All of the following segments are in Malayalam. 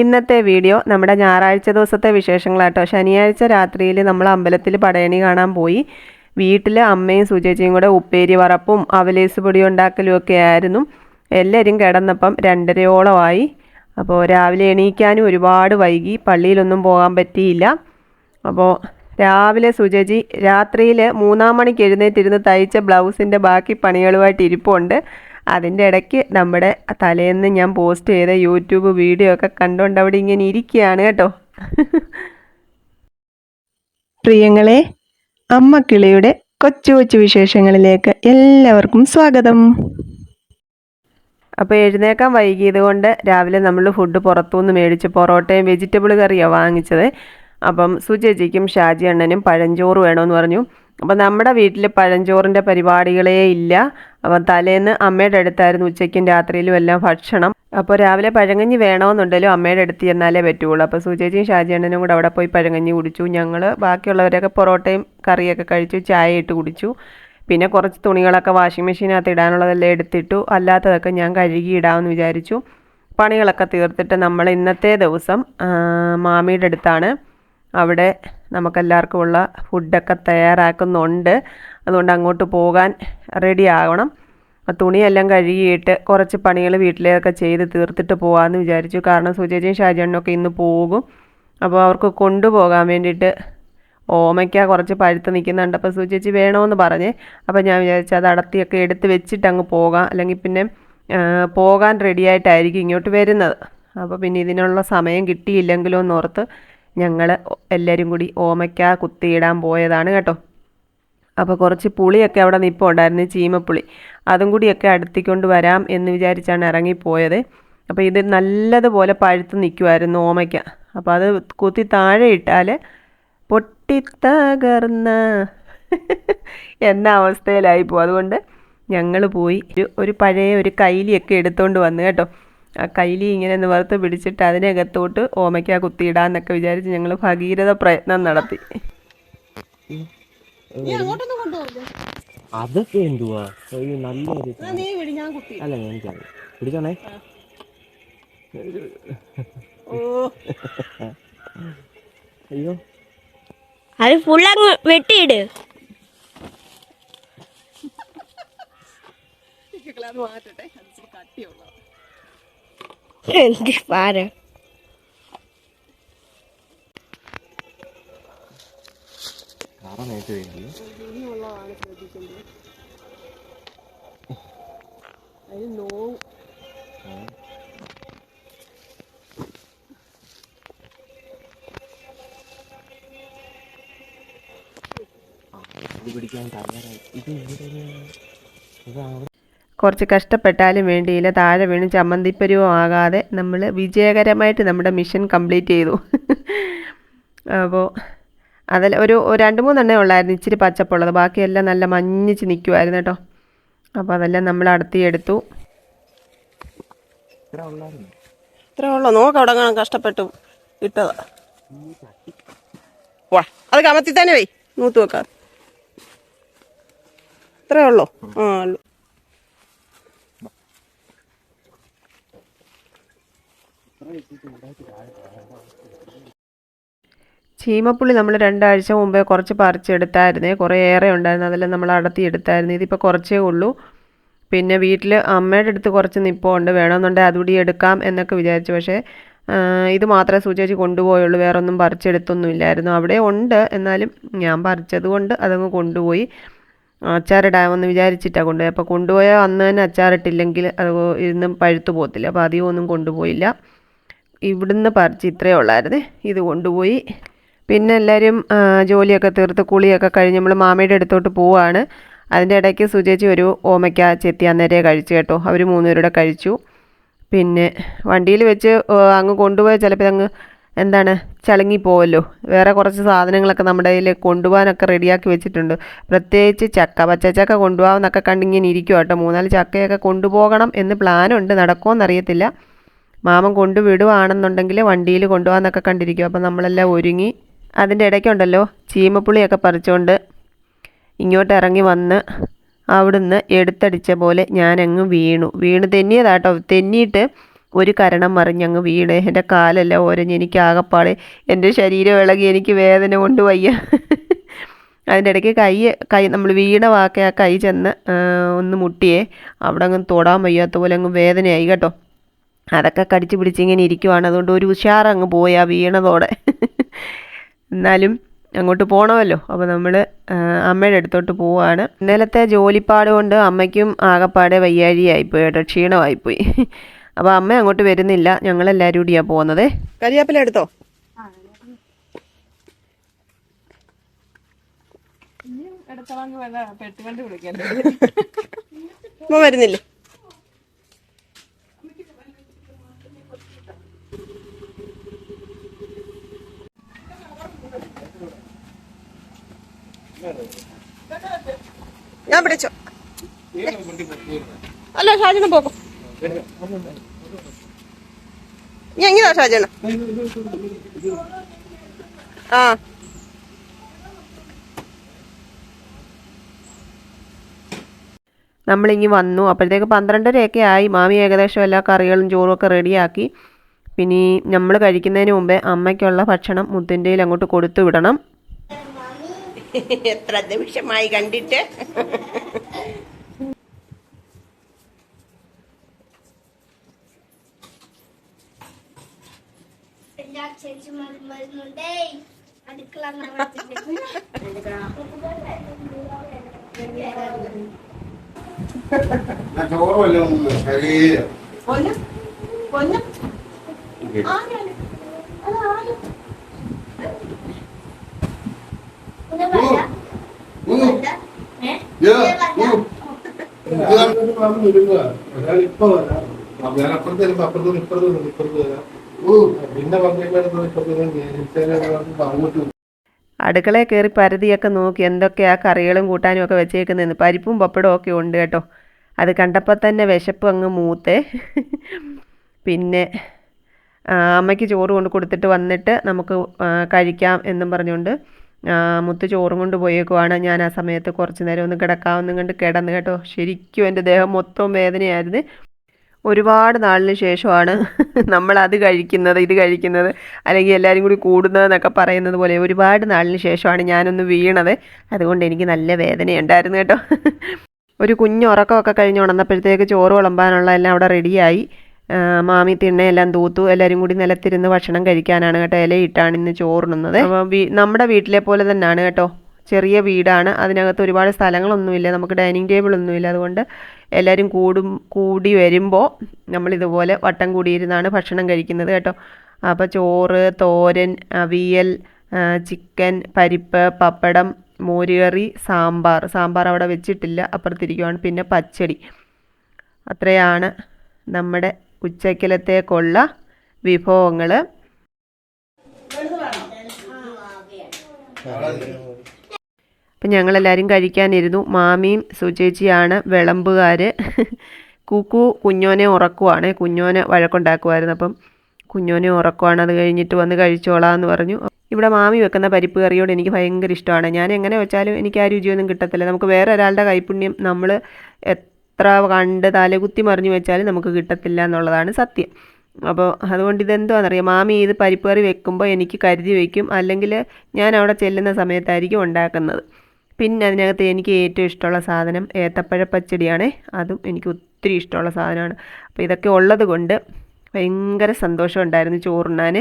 ഇന്നത്തെ വീഡിയോ നമ്മുടെ ഞായറാഴ്ച ദിവസത്തെ വിശേഷങ്ങളാട്ടോ. ശനിയാഴ്ച രാത്രിയിൽ നമ്മൾ അമ്പലത്തിൽ പടയണി കാണാൻ പോയി. വീട്ടിൽ അമ്മയും സുചേച്ചിയും കൂടെ ഉപ്പേരി വറപ്പും അവലേസ് പൊടി ഉണ്ടാക്കലും ഒക്കെ ആയിരുന്നു. എല്ലാവരും കിടന്നപ്പം രണ്ടരയോളമായി. അപ്പോൾ രാവിലെ എണീക്കാനും ഒരുപാട് വൈകി. പള്ളിയിലൊന്നും പോകാൻ പറ്റിയില്ല. അപ്പോൾ രാവിലെ സുചേച്ചി രാത്രിയിൽ മൂന്നാം മണിക്ക് എഴുന്നേറ്റിരുന്ന് തയ്ച്ച ബ്ലൗസിന്റെ ബാക്കി പണികളുമായിട്ട് ഇരിപ്പുണ്ട്. അതിന്റെ ഇടയ്ക്ക് നമ്മുടെ തലേന്ന് ഞാൻ പോസ്റ്റ് ചെയ്ത യൂട്യൂബ് വീഡിയോ ഒക്കെ കണ്ടുകൊണ്ട് അവിടെ ഇങ്ങനെ ഇരിക്കുകയാണ് കേട്ടോ. പ്രിയങ്ങളെ അമ്മ കിളിയുടെ കൊച്ചു കൊച്ചു വിശേഷങ്ങളിലേക്ക് എല്ലാവർക്കും സ്വാഗതം. അപ്പോൾ എഴുന്നേക്കാൻ വൈകിയത് കൊണ്ട് രാവിലെ നമ്മൾ ഫുഡ് പുറത്തുനിന്ന് മേടിച്ച് പൊറോട്ടയും വെജിറ്റബിൾ കറിയാണ് വാങ്ങിച്ചത്. അപ്പം സുചേച്ചിക്കും ഷാജി അണ്ണനും പഴഞ്ചോറ് വേണമെന്ന് പറഞ്ഞു. അപ്പം നമ്മുടെ വീട്ടിൽ പഴഞ്ചോറിന്റെ പരിപാടികളേ ഇല്ല. അപ്പം തലേന്ന് അമ്മയുടെ അടുത്തായിരുന്നു ഉച്ചയ്ക്കും രാത്രിയിലും എല്ലാം ഭക്ഷണം. അപ്പോൾ രാവിലെ പഴങ്കഞ്ഞി വേണമെന്നുണ്ടല്ലോ അമ്മയുടെ അടുത്ത് ചെന്നാലേ പറ്റുള്ളൂ. അപ്പോൾ സുചേച്ചിയും ഷാജി അണ്ണനും കൂടെ അവിടെ പോയി പഴങ്കഞ്ഞി കുടിച്ചു. ഞങ്ങൾ ബാക്കിയുള്ളവരൊക്കെ പൊറോട്ടയും കറിയൊക്കെ കഴിച്ചു ചായ ഇട്ട് കുടിച്ചു. പിന്നെ കുറച്ച് തുണികളൊക്കെ വാഷിംഗ് മെഷീനകത്ത് ഇടാനുള്ളതെല്ലാം എടുത്തിട്ടു. അല്ലാത്തതൊക്കെ ഞാൻ കഴുകി ഇടാമെന്ന് വിചാരിച്ചു. പണികളൊക്കെ തീർത്തിട്ട് നമ്മൾ ഇന്നത്തെ ദിവസം മാമിയുടെ അടുത്താണ്. അവിടെ നമുക്കെല്ലാവർക്കും ഉള്ള ഫുഡൊക്കെ തയ്യാറാക്കുന്നുണ്ട്. അതുകൊണ്ട് അങ്ങോട്ട് പോകാൻ റെഡി ആകണം ആ തുണിയെല്ലാം കഴുകിയിട്ട് കുറച്ച് പണികൾ വീട്ടിലേക്കൊക്കെ ചെയ്ത് തീർത്തിട്ട് പോകാമെന്ന് വിചാരിച്ചു. കാരണം സുജേജിയും ഷാജണ്ണൊക്കെ ഇന്ന് പോകും. അപ്പോൾ അവർക്ക് കൊണ്ടുപോകാൻ വേണ്ടിയിട്ട് ഓമയ്ക്ക കുറച്ച് പഴുത്ത് നിൽക്കുന്നുണ്ട്. അപ്പോൾ സുചേച്ചി വേണമെന്ന് പറഞ്ഞേ. അപ്പോൾ ഞാൻ വിചാരിച്ചു അത് അടത്തിയൊക്കെ എടുത്ത് വെച്ചിട്ട് അങ്ങ് പോകാം. അല്ലെങ്കിൽ പിന്നെ പോകാൻ റെഡിയായിട്ടായിരിക്കും ഇങ്ങോട്ട് വരുന്നത്. അപ്പോൾ പിന്നെ ഇതിനുള്ള സമയം കിട്ടിയില്ലെങ്കിലോ എന്നോർത്ത് ഞങ്ങൾ എല്ലാവരും കൂടി ഓമയ്ക്ക കുത്തിയിടാൻ പോയതാണ് കേട്ടോ. അപ്പോൾ കുറച്ച് പുളിയൊക്കെ അവിടെ നിൽപ്പുണ്ടായിരുന്നു ചീമപ്പുളി. അതും കൂടിയൊക്കെ അടുത്തിക്കൊണ്ട് വരാം എന്ന് വിചാരിച്ചാണ് ഇറങ്ങിപ്പോയത്. അപ്പോൾ ഇത് നല്ലതുപോലെ പഴുത്ത് നിൽക്കുമായിരുന്നു ഓമയ്ക്ക. അപ്പോൾ അത് കുത്തി താഴെ ഇട്ടാൽ പൊട്ടിത്തകർന്ന എന്ന അവസ്ഥയിലായിപ്പോൾ അതുകൊണ്ട് ഞങ്ങൾ പോയി. ഒരു പഴയ ഒരു കൈലിയൊക്കെ എടുത്തുകൊണ്ട് വന്നു കേട്ടോ. ആ കൈലി ഇങ്ങനെ നിവർത്ത് പിടിച്ചിട്ട് അതിനകത്തോട്ട് ഓമയ്ക്ക കുത്തിയിടാന്നൊക്കെ വിചാരിച്ച് ഞങ്ങൾ ഭഗീരഥ പ്രയത്നം നടത്തി. അതൊക്കെ എന്തുവാ? നല്ലൊരു അല്ല എനിക്കറിയാം പിടിച്ചോണേ. അയ്യോ. അത് ഫുള്ളങ്ങ് വെട്ടിയിട്. മാറ്റട്ടെ. ഇത് പിടിക്കാൻ തയ്യാറായി. ഇത് അവിടെ കുറച്ച് കഷ്ടപ്പെട്ടാലും വേണ്ടിയില്ല. താഴെ വീണ് ചമ്മന്തിപ്പരുവോ ആകാതെ നമ്മൾ വിജയകരമായിട്ട് നമ്മുടെ മിഷൻ കംപ്ലീറ്റ് ചെയ്തു. അപ്പോൾ അതിൽ ഒരു രണ്ട് മൂന്നെണ്ണേ ഉള്ളായിരുന്നു ഇച്ചിരി പച്ചപ്പുള്ളത്. ബാക്കിയെല്ലാം നല്ല മഞ്ഞിച്ച് നിൽക്കുമായിരുന്നു കേട്ടോ. അപ്പോൾ അതെല്ലാം നമ്മൾ അടുത്തിയെടുത്തു ഇത്ര ഉള്ളൂ. നോക്ക് അവിടെ കഷ്ടപ്പെട്ടു ഇട്ടതാ. വാ അത് കമത്തി തന്നെ വേ. നൂത്ത് വെക്കാം. ഇത്രേ ഉള്ളൂ. ആ ഉള്ളു. ചീമപ്പുള്ളി നമ്മൾ രണ്ടാഴ്ച മുമ്പേ കുറച്ച് പറിച്ചെടുത്തായിരുന്നേ കുറേ ഏറെ ഉണ്ടായിരുന്നു. അതെല്ലാം നമ്മൾ അടത്തി എടുത്തായിരുന്നു. ഇതിപ്പോൾ കുറച്ചേ ഉള്ളൂ. പിന്നെ വീട്ടിൽ അമ്മയുടെ അടുത്ത് കുറച്ച് നിപ്പമുണ്ട് വേണമെന്നുണ്ടെങ്കിൽ അതുകൂടി എടുക്കാം എന്നൊക്കെ വിചാരിച്ചു. പക്ഷേ ഇത് മാത്രമേ സൂചിച്ച് കൊണ്ടുപോയുള്ളൂ. വേറെ ഒന്നും പറിച്ചെടുത്തൊന്നും ഇല്ലായിരുന്നു. അവിടെ ഉണ്ട്. എന്നാലും ഞാൻ പറിച്ചത് കൊണ്ട് അതങ്ങ് കൊണ്ടുപോയി. അച്ചാറിടാമെന്ന് വിചാരിച്ചിട്ടാണ് കൊണ്ടുപോയി അപ്പോൾ കൊണ്ടുപോയാൽ അന്ന് തന്നെ അച്ചാറിട്ടില്ലെങ്കിൽ അത് ഇന്നും പഴുത്തു പോകത്തില്ല. അപ്പോൾ അധികമൊന്നും കൊണ്ടുപോയില്ല. ഇവിടുന്ന് പറിച്ച് ഇത്രയേ ഉള്ളായിരുന്നേ. ഇത് കൊണ്ടുപോയി. പിന്നെ എല്ലാവരും ജോലിയൊക്കെ തീർത്ത് കുളിയൊക്കെ കഴിഞ്ഞ് നമ്മൾ മാമയുടെ അടുത്തോട്ട് പോവാണ്. അതിന്റെ ഇടയ്ക്ക് സുചേച്ചി ഒരു ഓമയ്ക്ക ചെത്തി അന്നേരെ കഴിച്ചു കേട്ടോ. അവർ മൂന്നുപേരുടെ കഴിച്ചു. പിന്നെ വണ്ടിയിൽ വെച്ച് അങ്ങ് കൊണ്ടുപോയാൽ ചിലപ്പോൾ അങ്ങ് എന്താണ് ചളുങ്ങി പോവല്ലോ വേറെ കുറച്ച് സാധനങ്ങളൊക്കെ നമ്മുടെ കയ്യിൽ കൊണ്ടുപോകാനൊക്കെ റെഡിയാക്കി വെച്ചിട്ടുണ്ട്. പ്രത്യേകിച്ച് ചക്ക പച്ചച്ചക്ക കൊണ്ടുപോകാമെന്നൊക്കെ കണ്ടിങ്ങനെ ഇരിക്കും കേട്ടോ. മൂന്നാൽ ചക്കയൊക്കെ കൊണ്ടുപോകണം എന്ന് പ്ലാനുണ്ട് നടക്കുമോയെന്നറിയത്തില്ല മാമൻ കൊണ്ടുവിടുവാണെന്നുണ്ടെങ്കിൽ വണ്ടിയിൽ കൊണ്ടുപോകാന്നൊക്കെ കണ്ടിരിക്കും. അപ്പം നമ്മളെല്ലാം ഒരുങ്ങി അതിന്റെ ഇടയ്ക്കുണ്ടല്ലോ ചീമപ്പുളിയൊക്കെ പറിച്ചുകൊണ്ട് ഇങ്ങോട്ട് ഇറങ്ങി വന്ന് അവിടുന്ന് എടുത്തടിച്ച പോലെ ഞാനങ്ങ് വീണു. വീണ് തെന്നിയതാട്ടോ. തെന്നിയിട്ട് ഒരു കരണം മറിഞ്ഞങ്ങ് വീണ്. എന്റെ കാലെല്ലാം ഓരഞ്ഞ് എനിക്ക് ആകപ്പാടെ എന്റെ ശരീരം ഇളകി എനിക്ക് വേദന കൊണ്ട് വയ്യ. അതിന്റെ ഇടയ്ക്ക് കൈ കൈ നമ്മൾ വീണ വാക്കെ ആ കൈ ചെന്ന് ഒന്ന് മുട്ടിയേ. അവിടെ അങ്ങ് തൊടാൻ വയ്യാത്ത പോലെ അങ്ങ് വേദനയായി കേട്ടോ. അതൊക്കെ കടിച്ച് പിടിച്ച് ഇങ്ങനെ ഇരിക്കുവാണ്. അതുകൊണ്ട് ഒരു ഉഷാറങ്ങ് പോയാ വീണതോടെ. എന്നാലും അങ്ങോട്ട് പോകണമല്ലോ അപ്പോൾ നമ്മൾ അമ്മയുടെ അടുത്തോട്ട് പോവാണ്. ഇന്നലത്തെ ജോലിപ്പാട് കൊണ്ട് അമ്മയ്ക്കും ആകപ്പാടെ വയ്യാഴിയായിപ്പോയി കേട്ടോ ക്ഷീണമായിപ്പോയി. അപ്പോൾ അമ്മ അങ്ങോട്ട് വരുന്നില്ല. ഞങ്ങളെല്ലാവരും കൂടിയാണ് പോകുന്നത് കരിയാപ്പില എടുത്തോ? ഇപ്പൊ വരുന്നില്ലേ? ഞാൻ പിടിച്ചോ. അല്ല ഷാജന പോക്കും. ഞാൻ എങ്ങനെയാ ഷാജന. ആ. നമ്മളിങ്ങി വന്നു. അപ്പോഴത്തേക്ക് പന്ത്രണ്ടരയൊക്കെ ആയി. മാമി ഏകദേശം എല്ലാ കറികളും ചോറും ഒക്കെ റെഡിയാക്കി. പിന്നെ നമ്മൾ കഴിക്കുന്നതിന് മുമ്പേ അമ്മയ്ക്കുള്ള ഭക്ഷണം മുത്തിന്റെയിൽ അങ്ങോട്ട് കൊടുത്തു വിടണം. എത്ര നിമിഷമായി കണ്ടിട്ട്? ഞാൻ ചോറ് വല്ലതും ശരീരം ഇപ്പൊ വരാം ഞാൻ അപ്പുറത്ത് വരുമ്പോ അപ്പുറത്ത് ഇപ്പുറത്ത് വരും. ഇപ്പുറത്ത് വരാം പിന്നെ പന്ത്രണ്ട് ഇപ്പുറത്ത് അങ്ങോട്ട് അടുക്കളയിൽ കയറി പരതിയൊക്കെ നോക്കി എന്തൊക്കെയാ കറികളും കൂട്ടാനും ഒക്കെ വെച്ചേക്കുന്നതെന്ന്. പരിപ്പും പപ്പടവും ഒക്കെ ഉണ്ട് കേട്ടോ. അത് കണ്ടപ്പോൾ തന്നെ വിശപ്പ് അങ്ങ് മൂത്തേ. പിന്നെ അമ്മയ്ക്ക് ചോറ് കൊണ്ട് കൊടുത്തിട്ട് വന്നിട്ട് നമുക്ക് കഴിക്കാം എന്നും പറഞ്ഞുകൊണ്ട് മുത്ത് ചോറും കൊണ്ട് പോയേക്കുവാണ്. ഞാൻ ആ സമയത്ത് കുറച്ച് നേരം ഒന്ന് കിടക്കാമെന്നും കണ്ട് കിടന്ന് കേട്ടോ. ശരിക്കും എന്റെ ദേഹം മൊത്തം വേദനയായിരുന്നു. ഒരുപാട് നാളിന് ശേഷമാണ് നമ്മൾ അത് കഴിക്കുന്നത് ഇത് കഴിക്കുന്നത് അല്ലെങ്കിൽ എല്ലാവരും കൂടി കൂടുന്നതെന്നൊക്കെ പറയുന്നത് പോലെ ഒരുപാട് നാളിന് ശേഷമാണ് ഞാനൊന്ന് വീണത്. അതുകൊണ്ട് എനിക്ക് നല്ല വേദനയുണ്ടായിരുന്നു കേട്ടോ. ഒരു കുഞ്ഞുറക്കമൊക്കെ കഴിഞ്ഞ് ഉണർന്നപ്പോഴത്തേക്ക് ചോറ് വിളമ്പാനുള്ള എല്ലാം അവിടെ റെഡിയായി മാമി തിണ്ണയെല്ലാം തൂത്തു. എല്ലാവരും കൂടി നിലത്തിരുന്ന് ഭക്ഷണം കഴിക്കാനാണ് കേട്ടോ ഇലയിട്ടാണ് ഇന്ന് ചോറുണ്ണുന്നത്. അപ്പോൾ നമ്മുടെ വീട്ടിലെ പോലെ തന്നെയാണ് കേട്ടോ. ചെറിയ വീടാണ്. അതിനകത്ത് ഒരുപാട് സ്ഥലങ്ങളൊന്നുമില്ല. നമുക്ക് ഡൈനിങ് ടേബിളൊന്നുമില്ല. അതുകൊണ്ട് എല്ലാവരും കൂടും കൂടി വരുമ്പോൾ നമ്മളിതുപോലെ വട്ടം കൂടിയിരുന്നാണ് ഭക്ഷണം കഴിക്കുന്നത് കേട്ടോ. അപ്പോൾ ചോറ് തോരൻ അവിയൽ ചിക്കൻ പരിപ്പ് പപ്പടം മോരുകറി സാമ്പാർ. സാമ്പാർ അവിടെ വെച്ചിട്ടില്ല. അപ്പുറത്തിരിക്കുവാണ്. പിന്നെ പച്ചടി. അത്രയാണ് നമ്മുടെ ഉച്ചക്കലത്തേക്കുള്ള വിഭവങ്ങൾ അപ്പം ഞങ്ങളെല്ലാവരും കഴിക്കാനിരുന്നു. മാമിയും സുചേച്ചിയാണ് വിളമ്പുകാർ കുക്കു കുഞ്ഞോനെ ഉറക്കുവാണ്. കുഞ്ഞോനെ വഴക്കുണ്ടാക്കുമായിരുന്നു അപ്പം കുഞ്ഞോനെ ഉറക്കുവാണ്. അത് കഴിഞ്ഞിട്ട് വന്ന് കഴിച്ചോളാം എന്ന് പറഞ്ഞു. ഇവിടെ മാമി വെക്കുന്ന പരിപ്പ് കറിയോട് എനിക്ക് ഭയങ്കര ഇഷ്ടമാണ്. ഞാൻ എങ്ങനെ വെച്ചാലും എനിക്ക് ആ രുചിയൊന്നും കിട്ടത്തില്ല. നമുക്ക് വേറെ ഒരാളുടെ കൈപ്പുണ്യം നമ്മൾ എത്ര കണ്ട് തലകുത്തി മറിഞ്ഞു വെച്ചാലും നമുക്ക് കിട്ടത്തില്ല എന്നുള്ളതാണ് സത്യം. അപ്പോൾ അതുകൊണ്ട് ഇതെന്തോന്നറിയാം മാമി ഇത് പരിപ്പ് കറി വെക്കുമ്പോൾ എനിക്ക് കരുതി വയ്ക്കും അല്ലെങ്കിൽ ഞാൻ അവിടെ ചെല്ലുന്ന സമയത്തായിരിക്കും ഉണ്ടാക്കുന്നത്. പിന്നെ അതിനകത്ത് എനിക്ക് ഏറ്റവും ഇഷ്ടമുള്ള സാധനം ഏത്തപ്പഴ പച്ചടിയാണ്. അതും എനിക്ക് ഒത്തിരി ഇഷ്ടമുള്ള സാധനമാണ്. അപ്പോൾ ഇതൊക്കെ ഉള്ളത് കൊണ്ട് ഭയങ്കര സന്തോഷമുണ്ടായിരുന്നു ചോറുണ്ണാൻ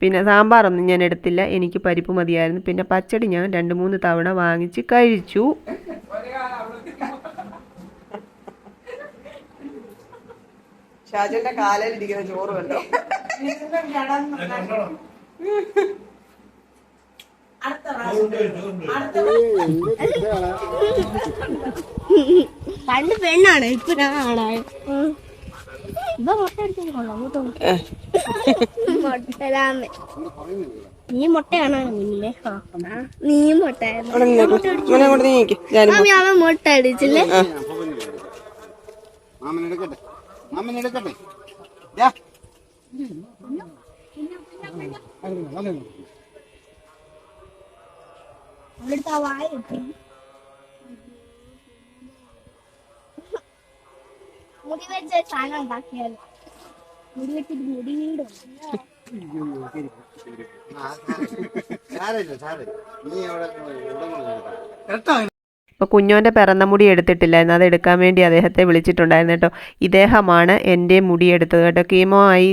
പിന്നെ സാമ്പാറൊന്നും ഞാൻ എടുത്തില്ല. എനിക്ക് പരിപ്പ് മതിയായിരുന്നു. പിന്നെ പച്ചടി ഞാൻ രണ്ട് മൂന്ന് തവണ വാങ്ങിച്ച് കഴിച്ചു. ഷാജന്റെ കാലയിലിരിക്കുന്ന ചോറ് കണ്ടോ? പണ്ട് പെണ്ണാണ് ഇപ്പൊ ഞാൻ ഇപ്പൊ മുട്ട നീ മുട്ടയാണോ കുഞ്ഞിലെ നീ ഞാനും മുട്ട. അടിച്ചില്ലേ? മാമൻ മാമൻ എടുക്കട്ടെ. ദാ. അവിടുത്തെ ആ വായ കിട്ടി മുടി വെച്ച സാധനം ഉണ്ടാക്കിയാലോ? മുടി വെച്ചിട്ട് മുടി വീടും. സാരമില്ല സാരമില്ല. നീ അവിടെ ഇവിടെ അപ്പോൾ കുഞ്ഞോന്റെ പിറന്ന മുടി എടുത്തിട്ടില്ലായിരുന്നു. അത് എടുക്കാൻ വേണ്ടി അദ്ദേഹത്തെ വിളിച്ചിട്ടുണ്ടായിരുന്നു കേട്ടോ. ഇദ്ദേഹമാണ് എന്റെ മുടി എടുത്തത് കേട്ടോ. കീമോ ആയി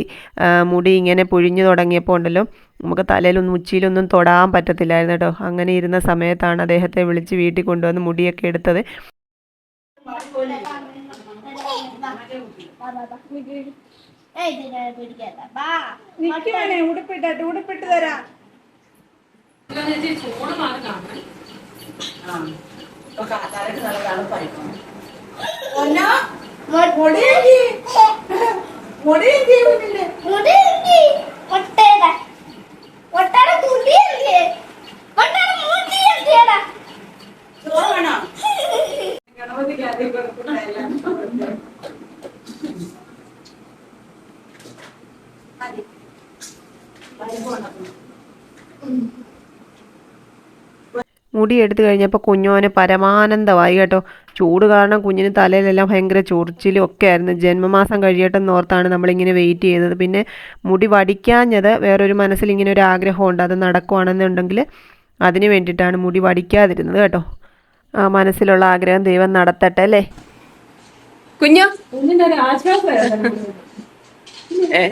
മുടി ഇങ്ങനെ പൊഴിഞ്ഞു തുടങ്ങിയപ്പോൾ ഉണ്ടല്ലോ നമുക്ക് തലയിലൊന്നും ഉച്ചിയിലൊന്നും തൊടാൻ പറ്റത്തില്ലായിരുന്നു കേട്ടോ. അങ്ങനെ ഇരുന്ന സമയത്താണ് അദ്ദേഹത്തെ വിളിച്ച് വീട്ടിൽ കൊണ്ടുവന്ന് മുടിയൊക്കെ എടുത്തത്. ഉടുപ്പിട്ടു ഉടുപ്പിട്ട് തരാം. ഒന്നോ മാറി മുടിയേക്ക് വീട്ടിൽ മുടിയുണ്ട് മുട്ടയുടെ മുടി എടുത്തു കഴിഞ്ഞപ്പോൾ കുഞ്ഞോനെ പരമാനന്ദമായി കേട്ടോ. ചൂട് കാരണം കുഞ്ഞിന് തലയിലെല്ലാം ഭയങ്കര ചൊറിച്ചിലും ഒക്കെ ആയിരുന്നു. ജന്മമാസം കഴിയട്ടെന്ന് ഓർത്താണ് നമ്മളിങ്ങനെ വെയിറ്റ് ചെയ്തത്. പിന്നെ മുടി വടിക്കാഞ്ഞത് വേറൊരു മനസ്സിൽ ഇങ്ങനെ ഒരു ആഗ്രഹമുണ്ട്. അത് നടക്കുവാണെന്നുണ്ടെങ്കിൽ അതിന് വേണ്ടിയിട്ടാണ് മുടി വടിക്കാതിരുന്നത് കേട്ടോ. ആ മനസ്സിലുള്ള ആഗ്രഹം ദൈവം നടത്തട്ടെ അല്ലേ? കുഞ്ഞോ? ഏ?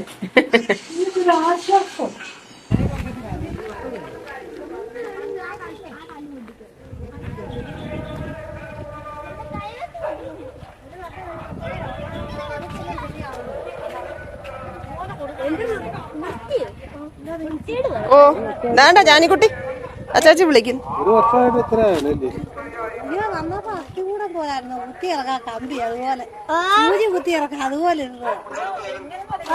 ഓ വേണ്ട ജാനിക്കുട്ടി. അച്ചാച്ചി വിളിക്കുന്നു ഒരു വർഷമായിട്ട് അത്തികൂടം പോലായിരുന്നു കുത്തി കമ്പി അതുപോലെ. സൂചി കുത്തി ഇറക്കാം അതുപോലെ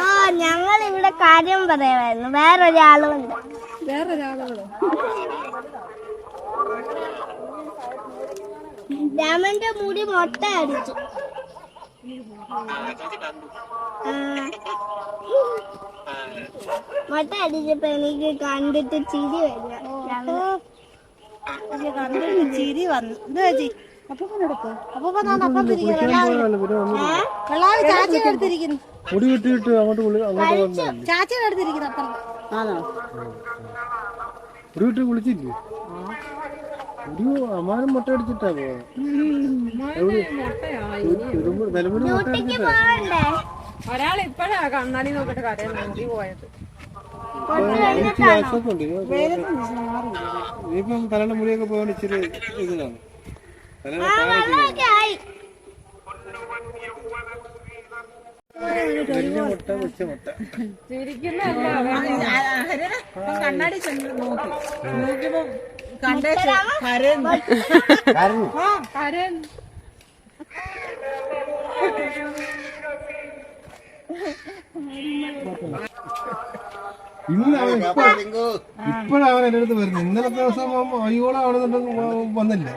ആ ഞങ്ങൾ ഇവിടെ കാര്യം പറയാമായിരുന്നു. വേറൊരാളുണ്ട്. രാമന്റെ മുടി മൊട്ട അടിച്ചു. മൊട്ട അടിച്ചപ്പോ എനിക്ക് കണ്ടിട്ട് ചിരി വരിക. കണ്ടിട്ട് ചിരി വന്നു. എന്താ ചേച്ചി? മുടി വെട്ടിയിട്ട് അങ്ങോട്ട് ചാച്ചിയുടെ അടുത്തിരിക്കുന്നു അപ്പുറം മുടി വെട്ടി വിളിച്ചില്ലേ? ഒരു അമ്മാനും മുട്ട അടിച്ചിട്ടാ ഒരാൾ ഇപ്പഴാ കണ്ണാടി നോക്കിട്ട് കരയുന്നത് മുടി പോയത് ഇനിയിപ്പം തലയുടെ മുടിയൊക്കെ പോകാൻ ഇച്ചിരി ഇതിലാണ് മുട്ട വെച്ച മുട്ട കണ്ണാടി ചെന്ന് നോക്കി നോക്കിയപ്പോ കണ്ടേച്ച് ഇപ്പോഴവൻ എന്റെ അടുത്ത് വരുന്നത്. ഇന്നലത്തെ ദിവസം അയ്യോളം ആണെന്നുണ്ടെങ്കിൽ വന്നില്ല.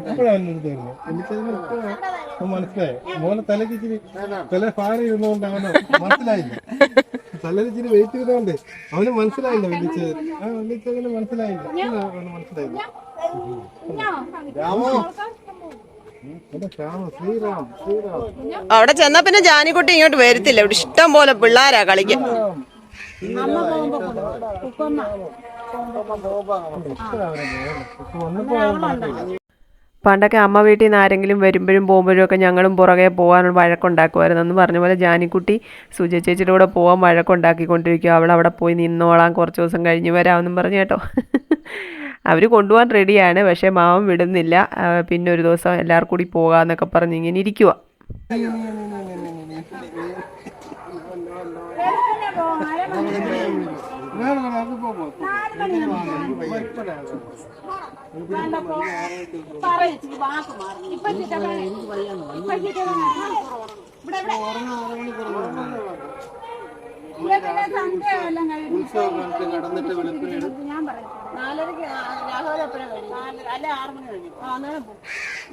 ഇപ്പോഴാണ് എന്റെ അടുത്ത് വരുന്നത്. എനിക്കതിന് ഇപ്പോഴാണ് മനസ്സിലായി. മോനെ തലക്കിച്ചിരി തല ഭാരം ഇരുന്നുകൊണ്ട് അവന് മനസ്സിലായില്ല. തലയിൽ ഇച്ചിരി വെയിറ്റ് ചെയ്തോണ്ട് അവന് മനസ്സിലായില്ല വിളിച്ച് ആ വലിച്ചതിന് മനസ്സിലായില്ല. അവന് മനസ്സിലായില്ല? രാമോ? അവിടെ ചെന്നാ പിന്നെ ജാനിക്കുട്ടി ഇങ്ങോട്ട് വരത്തില്ല. ഇവിടെ ഇഷ്ടം പോലെ പിള്ളേരാ കളിക്കാൻ. വന്നപ്പോ പണ്ടൊക്കെ അമ്മ വീട്ടിൽ നിന്ന് ആരെങ്കിലും വരുമ്പോഴും പോകുമ്പോഴും ഒക്കെ ഞങ്ങളും പുറകെ പോകാൻ വഴക്കുണ്ടാക്കുമായിരുന്നു. എന്ന് പറഞ്ഞ പോലെ ജാനിക്കുട്ടി സുജ ചേച്ചിയുടെ കൂടെ പോകാൻ വഴക്കുണ്ടാക്കിക്കൊണ്ടിരിക്കുക. അവൾ അവിടെ പോയി നിന്നോളാം കുറച്ച് ദിവസം കഴിഞ്ഞ് വരാമെന്നും പറഞ്ഞു കേട്ടോ. അവർ കൊണ്ടുപോകാൻ റെഡിയാണ് പക്ഷേ മാമൻ വിടുന്നില്ല. പിന്നെ ഒരു ദിവസം എല്ലാവർക്കും കൂടി പോകാമെന്നൊക്കെ പറഞ്ഞ് ഇങ്ങനെ ഇരിക്കുക വേണം വേണം അത് പോ, പോ, പോ. ഉത്സവം കണ്ടിട്ട് നടന്നിട്ട് വെളുപ്പിന് നാലരക്ക് രാഘവൻ എപ്പോഴാ കഴിയും അല്ലെ ആറ് മണി കഴിഞ്ഞു ആ അന്നേരം പോകും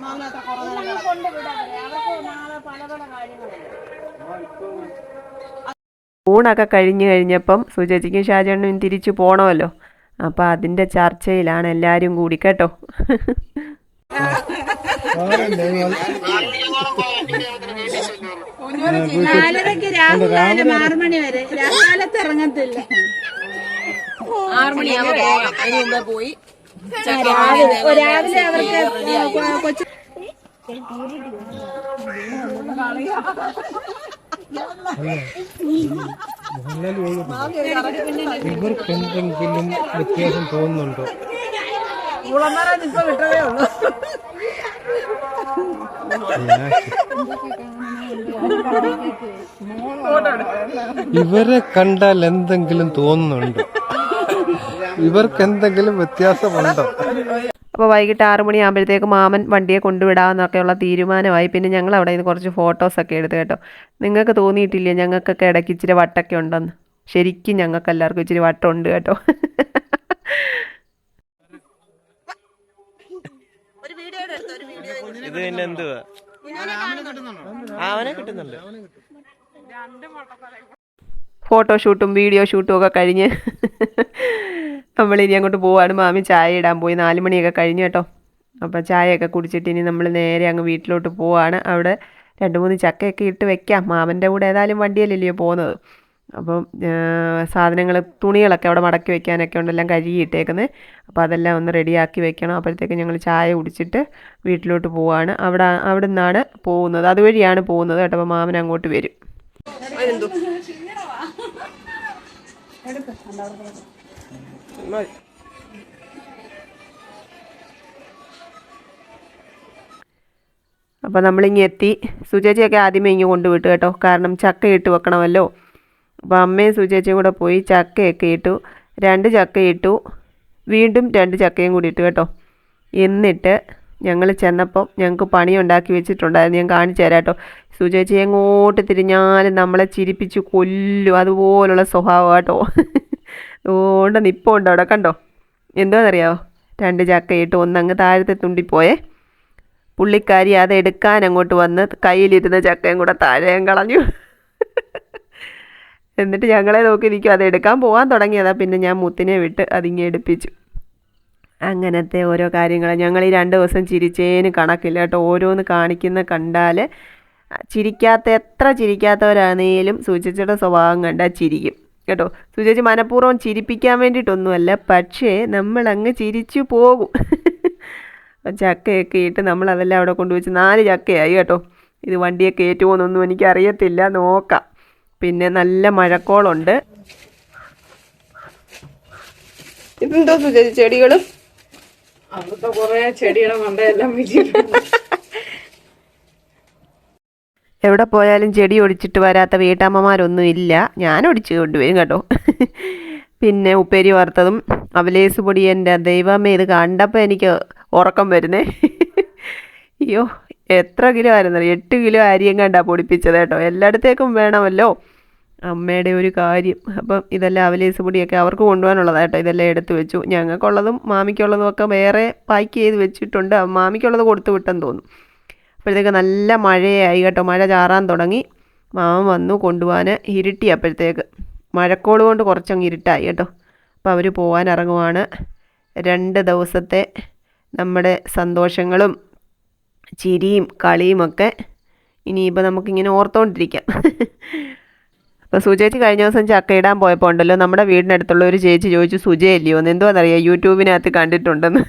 മാമനൊക്കെ കുറേ കൊണ്ടുവിടാൻ പറയാം അവർക്ക് നാളെ പല പല കാര്യങ്ങളുണ്ട് ഊണൊക്കെ കഴിഞ്ഞു കഴിഞ്ഞപ്പം സുചേച്ചിക്കും ഷാജണ്ണനും തിരിച്ചു പോണമല്ലോ അപ്പൊ അതിന്റെ ചർച്ചയിലാണ് എല്ലാരും കൂടി കേട്ടോ? നാലരക്ക് ആറ് മണി വരെ. ഇറങ്ങത്തില്ല. ആറു പോയി. രാവിലെ രാവിലെ അവർക്ക് കൊച്ചു ഇവർക്ക് എന്തെങ്കിലും വ്യത്യാസം തോന്നുന്നുണ്ടോ? ഇവരെ കണ്ടാൽ എന്തെങ്കിലും തോന്നുന്നുണ്ടോ? ഇവർക്ക് എന്തെങ്കിലും വ്യത്യാസമുണ്ടോ? അപ്പോൾ വൈകിട്ട് ആറ് മണിയാകുമ്പോഴത്തേക്ക് മാമൻ വണ്ടിയെ കൊണ്ടുവിടാമെന്നൊക്കെയുള്ള തീരുമാനമായി. പിന്നെ ഞങ്ങൾ അവിടെ നിന്ന് കുറച്ച് ഫോട്ടോസൊക്കെ എടുത്തു കേട്ടോ. നിങ്ങൾക്ക് തോന്നിയിട്ടില്ലേ ഞങ്ങൾക്കൊക്കെ ഇടയ്ക്ക് ഇച്ചിരി വട്ടൊക്കെ ഉണ്ടെന്ന്? ശരിക്കും ഞങ്ങൾക്ക് എല്ലാവർക്കും ഇച്ചിരി വട്ടമുണ്ട് കേട്ടോ. ഇത് പിന്നെ എന്തുവാ? അവനെ കിട്ടുന്നുണ്ട്. ഫോട്ടോഷൂട്ടും വീഡിയോ ഷൂട്ടും ഒക്കെ കഴിഞ്ഞ്. നമ്മളിനി അങ്ങോട്ട് പോവാണ്. മാമി ചായ ഇടാൻ പോയി. നാല് മണിയൊക്കെ കഴിഞ്ഞ് കേട്ടോ. അപ്പോൾ ചായയൊക്കെ കുടിച്ചിട്ട് ഇനി നമ്മൾ നേരെ അങ്ങ് വീട്ടിലോട്ട് പോവാണ്. അവിടെ രണ്ട് മൂന്ന് ചക്കയൊക്കെ ഇട്ട് വെക്കാം. മാമന്റെ കൂടെ ഏതായാലും വണ്ടിയല്ലല്ലയോ പോകുന്നത് അപ്പം സാധനങ്ങൾ തുണികളൊക്കെ അവിടെ മടക്കി വെക്കാനൊക്കെ ഉണ്ടെല്ലാം കഴുകി ഇട്ടേക്കുന്നത് അപ്പോൾ അതെല്ലാം ഒന്ന് റെഡിയാക്കി വെക്കണം. അപ്പോഴത്തേക്ക് ഞങ്ങൾ ചായ കുടിച്ചിട്ട് വീട്ടിലോട്ട് പോവാണ്. അവിടെ അവിടെ നിന്നാണ് പോകുന്നത്. അതുവഴിയാണ് പോകുന്നത് കേട്ടോ. അപ്പോൾ മാമൻ അങ്ങോട്ട് വരും. അപ്പോൾ നമ്മളിങ്ങി എത്തി. സുചേച്ചിയൊക്കെ ആദ്യമേ ഇങ്ങ് കൊണ്ടുവിട്ടു കേട്ടോ. കാരണം ചക്ക ഇട്ട് വെക്കണമല്ലോ. അപ്പോൾ അമ്മയും സുചേച്ചിയും കൂടെ പോയി ചക്കയൊക്കെ ഇട്ടു. രണ്ട് ചക്ക ഇട്ടു. വീണ്ടും രണ്ട് ചക്കയും കൂടി ഇട്ടു കേട്ടോ. എന്നിട്ട് ഞങ്ങൾ ചെന്നപ്പം ഞങ്ങൾക്ക് പണി ഉണ്ടാക്കി വെച്ചിട്ടുണ്ടായിരുന്നു. ഞാൻ കാണിച്ചു തരാം കേട്ടോ. സുചേച്ചി എങ്ങോട്ട് തിരിഞ്ഞാലും നമ്മളെ ചിരിപ്പിച്ച് കൊല്ലും. അതുപോലുള്ള സ്വഭാവം കേട്ടോ. അതുകൊണ്ട് നിപ്പുണ്ട് അവിടെ കണ്ടോ? എന്താണെന്നറിയാമോ രണ്ട് ചക്കയിട്ട് ഒന്നങ്ങ് താഴത്തെ തുണ്ടിപ്പോയേ പുള്ളിക്കാരി അത് എടുക്കാൻ അങ്ങോട്ട് വന്ന് കയ്യിലിരുന്ന ചക്കയും കൂടെ താഴെയും കളഞ്ഞു. എന്നിട്ട് ഞങ്ങളെ നോക്കി നിൽക്കും അത് എടുക്കാൻ പോകാൻ തുടങ്ങിയതാ. പിന്നെ ഞാൻ മുത്തിനെ വിട്ട് അതിങ്ങി എടുപ്പിച്ചു. അങ്ങനത്തെ ഓരോ കാര്യങ്ങൾ ഞങ്ങൾ ഈ രണ്ട് ദിവസം ചിരിച്ചേന് കണക്കില്ല കേട്ടോ. ഓരോന്ന് കാണിക്കുന്ന കണ്ടാൽ ചിരിക്കാത്ത എത്ര ചിരിക്കാത്തവരാണേലും സൂചിച്ചയുടെ സ്വഭാവം കണ്ടാൽ ചിരിക്കും. കേട്ടോ. സുചേച്ചി മനഃപൂർവം ചിരിപ്പിക്കാൻ വേണ്ടിയിട്ടൊന്നുമല്ല പക്ഷേ നമ്മളങ്ങ് ചിരിച്ചു പോകും. ചക്കയൊക്കെ ഇട്ട് നമ്മൾ അതെല്ലാം അവിടെ കൊണ്ടുവച്ച് നാല് ചക്കയായി കേട്ടോ. ഇത് വണ്ടിയെ കയറ്റുമോന്നൊന്നും എനിക്കറിയത്തില്ല നോക്കാം. പിന്നെ നല്ല മഴക്കോളുണ്ട്. ഇതെന്തോ സുചേച്ചി ചെടികളും? അവിടുത്തെ കുറേ ചെടിയുടെ മണ്ടയെല്ലാം വെച്ചിട്ടുണ്ട് എവിടെ പോയാലും ചെടി ഒടിച്ചിട്ട് വരാത്ത വീട്ടമ്മമാരൊന്നും ഇല്ല. ഞാൻ ഒടിച്ച് കൊണ്ടുവരും കേട്ടോ. പിന്നെ ഉപ്പേരി വറുത്തതും അവലേസ് പൊടി എന്റെ ദൈവമേ ഇത് കണ്ടപ്പോൾ എനിക്ക് ഉറക്കം വരുന്നേ. അയ്യോ എത്ര കിലോ ആയിരുന്നു എട്ട് കിലോ അരിയും കണ്ടാ പൊടിപ്പിച്ചത് കേട്ടോ. എല്ലായിടത്തേക്കും വേണമല്ലോ. അമ്മയുടെ ഒരു കാര്യം. അപ്പം ഇതെല്ലാം അവലേസ് പൊടിയൊക്കെ അവർക്ക് കൊണ്ടുപോകാനുള്ളതാണ് കേട്ടോ. ഇതെല്ലാം എടുത്തു വെച്ചു. ഞങ്ങൾക്കുള്ളതും മാമിക്കുള്ളതും ഒക്കെ വേറെ പാക്ക് ചെയ്ത് വെച്ചിട്ടുണ്ട്. മാമിക്കുള്ളത് കൊടുത്തു വിട്ടെന്ന് തോന്നുന്നു. അപ്പോഴത്തേക്ക് നല്ല മഴയായി കേട്ടോ. മഴ ചാറാൻ തുടങ്ങി. മാമൻ വന്നു കൊണ്ടുപോകാൻ ഇരുട്ടി അപ്പോഴത്തേക്ക്. മഴക്കോട് കൊണ്ട് കുറച്ചങ്ങ് ഇരുട്ടായി കേട്ടോ. അപ്പോൾ അവർ പോകാൻ ഇറങ്ങുവാണ്. രണ്ട് ദിവസത്തെ നമ്മുടെ സന്തോഷങ്ങളും ചിരിയും കളിയുമൊക്കെ ഇനിയിപ്പോൾ നമുക്കിങ്ങനെ ഓർത്തുകൊണ്ടിരിക്കാം അപ്പോൾ സുചേച്ചി കഴിഞ്ഞ ദിവസം ചക്ക ഇടാൻ പോയപ്പോൾ ഉണ്ടല്ലോ നമ്മുടെ വീടിനടുത്തുള്ള ഒരു ചേച്ചി ചോദിച്ചു സുജയല്ലയോ എന്ന് എന്തുവാണെന്നറിയാം യൂട്യൂബിനകത്ത് കണ്ടിട്ടുണ്ടെന്ന്.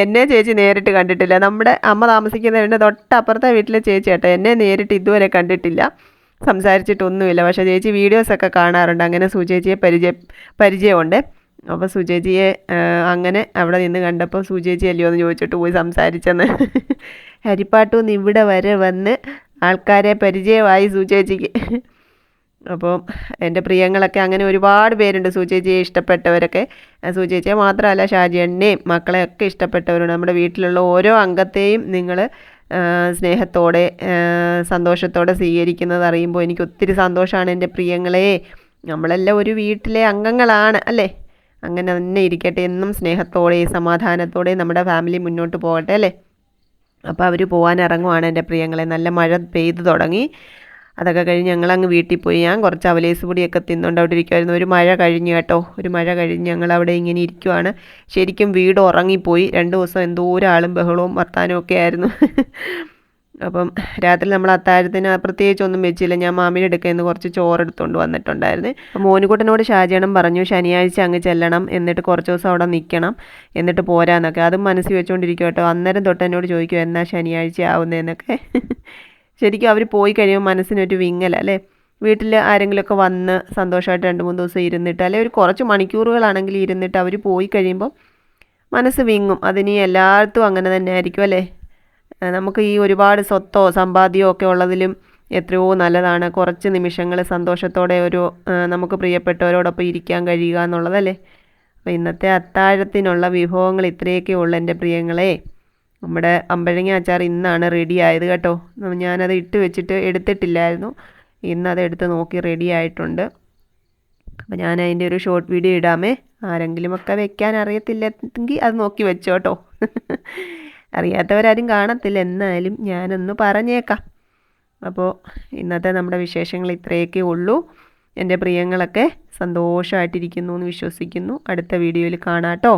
എന്നെ ചേച്ചി നേരിട്ട് കണ്ടിട്ടില്ല. നമ്മുടെ അമ്മ താമസിക്കുന്ന താമസിക്കുന്നതിന്റെ തൊട്ടപ്പുറത്തെ വീട്ടിലെ ചേച്ചി കേട്ടോ എന്നെ നേരിട്ട് ഇതുവരെ കണ്ടിട്ടില്ല. സംസാരിച്ചിട്ടൊന്നുമില്ല. പക്ഷേ ചേച്ചി വീഡിയോസൊക്കെ കാണാറുണ്ട്. അങ്ങനെ സുചേച്ചിയെ പരിചയ പരിചയമുണ്ട്. അപ്പോൾ സുചേച്ചിയെ അങ്ങനെ അവിടെ നിന്ന് കണ്ടപ്പോൾ സുചേച്ചി അല്ലയോ എന്ന് ചോദിച്ചിട്ട് പോയി സംസാരിച്ചെന്ന്. ഹരിപ്പാട്ടൂന്ന് ഇവിടെ വരെ വന്ന് ആൾക്കാരെ പരിചയമായി സുചേച്ചിക്ക് അപ്പോൾ എന്റെ പ്രിയങ്ങളൊക്കെ അങ്ങനെ ഒരുപാട് പേരുണ്ട്. സൂചേച്ചിയെ ഇഷ്ടപ്പെട്ടവരൊക്കെ. സൂചേച്ചിയെ മാത്രമല്ല ഷാജിയണ്ണയും മക്കളെയൊക്കെ ഇഷ്ടപ്പെട്ടവരുണ്ട്. നമ്മുടെ വീട്ടിലുള്ള ഓരോ അംഗത്തെയും നിങ്ങൾ സ്നേഹത്തോടെ സന്തോഷത്തോടെ സ്വീകരിക്കുന്നത് അറിയുമ്പോൾ എനിക്ക് ഒത്തിരി സന്തോഷമാണ് എന്റെ പ്രിയങ്ങളെ. നമ്മളെല്ലാം ഒരു വീട്ടിലെ അംഗങ്ങളാണ് അല്ലേ? അങ്ങനെ തന്നെ ഇരിക്കട്ടെ. എന്നും സ്നേഹത്തോടെ സമാധാനത്തോടെ നമ്മുടെ ഫാമിലി മുന്നോട്ട് പോകട്ടെ അല്ലേ? അപ്പോൾ അവർ പോകാൻ ഇറങ്ങുവാണ് എന്റെ പ്രിയങ്ങളെ. നല്ല മഴ പെയ്തു തുടങ്ങി. അതൊക്കെ കഴിഞ്ഞ് ഞങ്ങളങ്ങ് വീട്ടിൽ പോയി. ഞാൻ കുറച്ച് അവലേസ് പൊടിയൊക്കെ തിന്നുകൊണ്ട് അവിടെ ഇരിക്കുമായിരുന്നു ഒരു മഴ കഴിഞ്ഞ് കേട്ടോ. ഒരു മഴ കഴിഞ്ഞ് ഞങ്ങൾ അവിടെ ഇങ്ങനെ ഇരിക്കുവാണ്. ശരിക്കും വീട് ഉറങ്ങിപ്പോയി. രണ്ട് ദിവസം എന്തോ ഒരാളും ബഹളവും വർത്താനവും ഒക്കെ ആയിരുന്നു. അപ്പം രാത്രി നമ്മൾ അത്താഴത്തിന് പ്രത്യേകിച്ചൊന്നും വെച്ചില്ല. ഞാൻ മാമിയുടെ അടുക്കൽ നിന്ന് കുറച്ച് ചോറ് എടുത്തുകൊണ്ട് വന്നിട്ടുണ്ടായിരുന്നു. മോനുകുട്ടനോട് ഷാജേണം പറഞ്ഞു ശനിയാഴ്ച അങ്ങ് ചെല്ലണം. എന്നിട്ട് കുറച്ച് ദിവസം അവിടെ നിൽക്കണം. എന്നിട്ട് പോരാന്നൊക്കെ. അതും മനസ്സിൽ വെച്ചുകൊണ്ടിരിക്കും കേട്ടോ. അന്നേരം തൊട്ട് എന്നോട് ചോദിക്കും എന്നാ ശനിയാഴ്ച ആവുന്നതെന്നൊക്കെ ശരിക്കും അവർ പോയി കഴിയുമ്പോൾ മനസ്സിനൊരു വിങ്ങൽ അല്ലേ? വീട്ടിൽ ആരെങ്കിലുമൊക്കെ വന്ന് സന്തോഷമായിട്ട് രണ്ട് മൂന്ന് ദിവസം ഇരുന്നിട്ട് അല്ലെങ്കിൽ ഒരു കുറച്ച് മണിക്കൂറുകളാണെങ്കിൽ ഇരുന്നിട്ട് അവർ പോയി കഴിയുമ്പോൾ മനസ്സ് വിങ്ങും. അതിനി എല്ലായിടത്തും അങ്ങനെ തന്നെ ആയിരിക്കും അല്ലേ? നമുക്ക് ഈ ഒരുപാട് സ്വത്തോ സമ്പാദ്യമോ ഒക്കെ ഉള്ളതിലും എത്രയോ നല്ലതാണ്. കുറച്ച് നിമിഷങ്ങൾ സന്തോഷത്തോടെ ഒരു നമുക്ക് പ്രിയപ്പെട്ടവരോടൊപ്പം ഇരിക്കാൻ കഴിയുക എന്നുള്ളതല്ലേ അപ്പോൾ ഇന്നത്തെ അത്താഴത്തിനുള്ള വിഭവങ്ങൾ ഇത്രയൊക്കെ ഉള്ളൂ എന്റെ പ്രിയങ്ങളെ. നമ്മുടെ അമ്പഴങ്ങ അച്ചാർ ഇന്നാണ് റെഡി ആയത് കേട്ടോ. ഞാനത് ഇട്ട് വെച്ചിട്ട് എടുത്തിട്ടില്ലായിരുന്നു. ഇന്നത് എടുത്ത് നോക്കി റെഡി ആയിട്ടുണ്ട്. അപ്പോൾ ഞാൻ അതിന്റെ ഒരു ഷോർട്ട് വീഡിയോ ഇടാമേ. ആരെങ്കിലും ആരെങ്കിലുമൊക്കെ വെക്കാൻ അറിയത്തില്ലെങ്കിൽ അത് നോക്കി വെച്ചോട്ടോ അറിയാത്തവരാരും കാണത്തില്ല. എന്നാലും ഞാനൊന്ന് പറഞ്ഞേക്കാം. അപ്പോൾ ഇന്നത്തെ നമ്മുടെ വിശേഷങ്ങൾ ഇത്രയൊക്കെ ഉള്ളൂ. എന്റെ പ്രിയങ്ങളൊക്കെ സന്തോഷമായിട്ടിരിക്കുന്നു എന്ന് വിശ്വസിക്കുന്നു. അടുത്ത വീഡിയോയിൽ കാണാം കേട്ടോ